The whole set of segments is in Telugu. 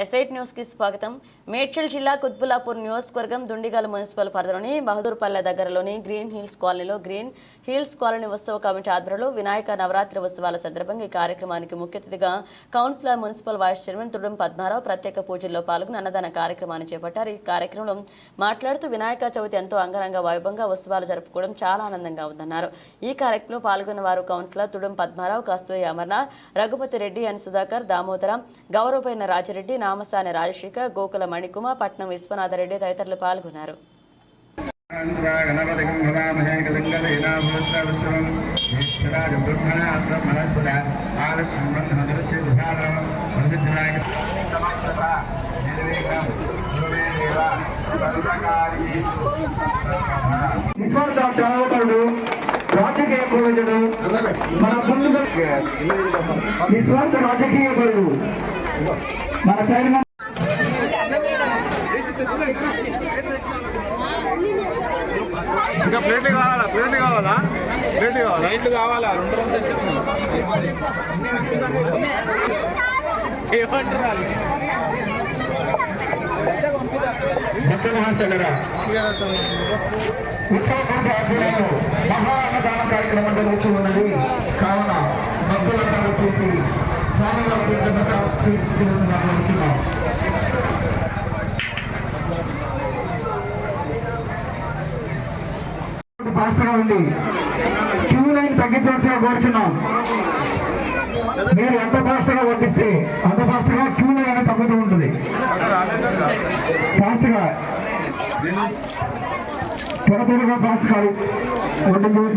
ఎస్ఐట్ న్యూస్కి స్వాగతం. మేడ్చల్ జిల్లా కుత్బులాపూర్ నియోజకవర్గం దుండిగల్ మున్సిపల్ పరిధిలోని బహదూర్పల్లె దగ్గరలోని గ్రీన్ హిల్స్ కాలనీలో గ్రీన్ హిల్స్ కాలనీ ఉత్సవ కమిటీ ఆధ్వర్యంలో వినాయక నవరాత్రి ఉత్సవాల సందర్భంగా ఈ కార్యక్రమానికి ముఖ్య అతిథిగా councillor municipal vice chairman Thudum Padmarao ప్రత్యేక పూజల్లో పాల్గొని అన్నదాన కార్యక్రమాన్ని చేపట్టారు. ఈ కార్యక్రమంలో మాట్లాడుతూ వినాయక చవితి ఎంతో అంగరంగ వైభవంగా ఉత్సవాలు జరుపుకోవడం చాలా ఆనందంగా ఉందన్నారు. ఈ కార్యక్రమంలో పాల్గొన్న వారు కౌన్సిలర్ తుడుం పద్మారావు కస్తూరి అమర్నాథ్ రఘుపతి రెడ్డి ఎన్ సుధాకర్ దామోదర గౌరవపైన రాజరెడ్డి నామసాని రాజశేఖర్ గోకుల మణికుమ పట్నం విశ్వనాథరెడ్డి తదితరులు పాల్గొన్నారు. రాజకీయ మన ముందుగా నిస్వార్థ రాజకీయ పరుడు మన చైర్మన్ ఇంకా ప్లేట్లు కావాలా? ప్లేట్లు కావాలా? ప్లేట్లు కావాలా? ప్లేట్లు కావాలా? రెండు రెండు ఏమంటారు మహా అన్నదాన కార్యక్రమం జరుగుతూ ఉన్నది. కావున కృతజ్ఞత తీసుకుంటున్నాం ఫాస్ట్గా ఉంది క్యూ లైన్ తగ్గించాల్సిన కోరుచున్నాం మీరు ఎంత ఫాస్ట్గా వడ్డిస్తే అంత ఫాస్ట్గా క్యూ లైన్ అనేది తగ్గుతూ ఉంటుంది ఫాస్ట్గా త్వర త్వరగా ఫాస్ట్ కాదు వడ్డీ చూసి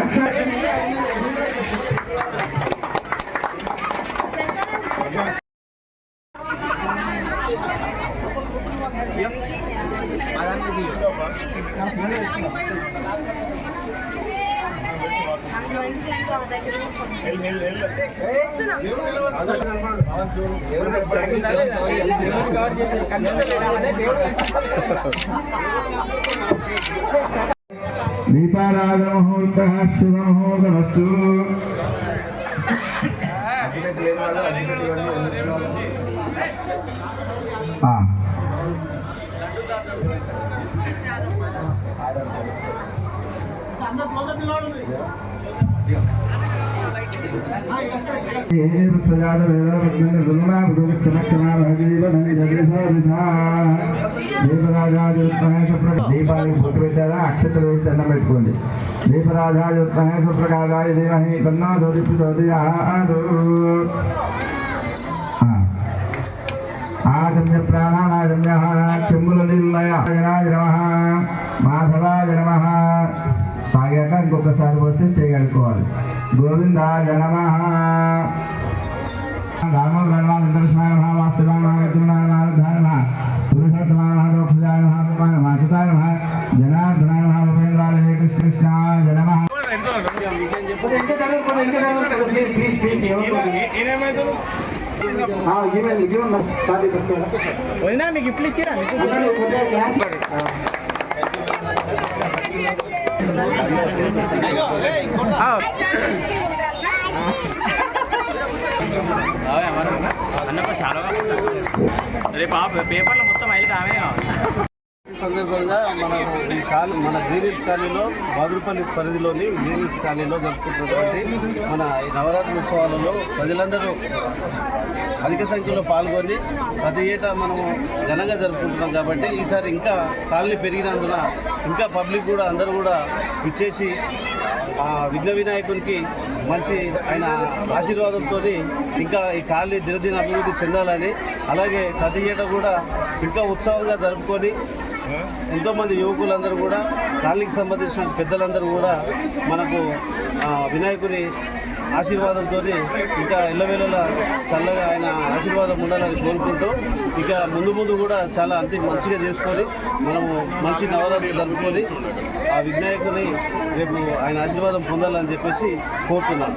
ఎక్కడుందా కోరుచున్నాం సమూహ సంఘాలకు రాజు కోరుచున్నాం కోరుచున్నాం వేయకుండా లక్ష దీపారాధన ముహూర్త శుభ ముహూర్తమస్తు ఆ. దీపానికి బొట్టు పెట్టారా అక్షతలు వేసి దండం పెట్టుకోండి దీపరాజాయ సుప్రకాశాయ దేవహి కన్నా దోదిప్పు ఆగమ్య ప్రాణానాగమ్య చెమ్ముల నిల్లయ నమ తాగాక ఇంకొకసారి వస్తే చేయగలుకోవాలి గోవిందాయ నమ దామోదర వెంకటేశ్వరాయ నమ అన్న చాలా రేపు పేపర్లో మొత్తం అయితే ఆమె కావాలి. సందర్భంగా మన ఈ కాలు మన గ్రీనిల్స్ కాలనీలో బాదురుపల్లి పరిధిలోని గ్రీనిల్స్ కాలనీలో జరుపుకుంటున్నటువంటి మన ఈ నవరాత్రి ఉత్సవాలలో ప్రజలందరూ అధిక సంఖ్యలో పాల్గొని ప్రతి ఏటా మనము ఘనంగా జరుపుకుంటున్నాం కాబట్టి ఈసారి ఇంకా కాలనీ పెరిగినందున ఇంకా పబ్లిక్ కూడా అందరూ కూడా ఇచ్చేసి ఆ విఘ్న వినాయకునికి మంచి ఆయన ఆశీర్వాదంతో ఇంకా ఈ కాలనీ దినదిన అభివృద్ధి చెందాలని అలాగే ప్రతి ఏటా కూడా ఇంకా ఉత్సవంగా జరుపుకొని ఎంతోమంది యువకులందరూ కూడా కాలనీకి సంబంధించిన పెద్దలందరూ కూడా మనకు వినాయకుని ఆశీర్వాదంతో ఇంకా ఎల్లవేళలా చల్లగా ఆయన ఆశీర్వాదం ఉండాలని కోరుకుంటూ ఇక ముందు ముందు కూడా చాలా అంతే మంచిగా చేసుకొని మనము మంచి నవరాత్రి జరుపుకొని ఆ వినాయకుని రేపు ఆయన ఆశీర్వాదం పొందాలని చెప్పేసి కోరుతున్నాను.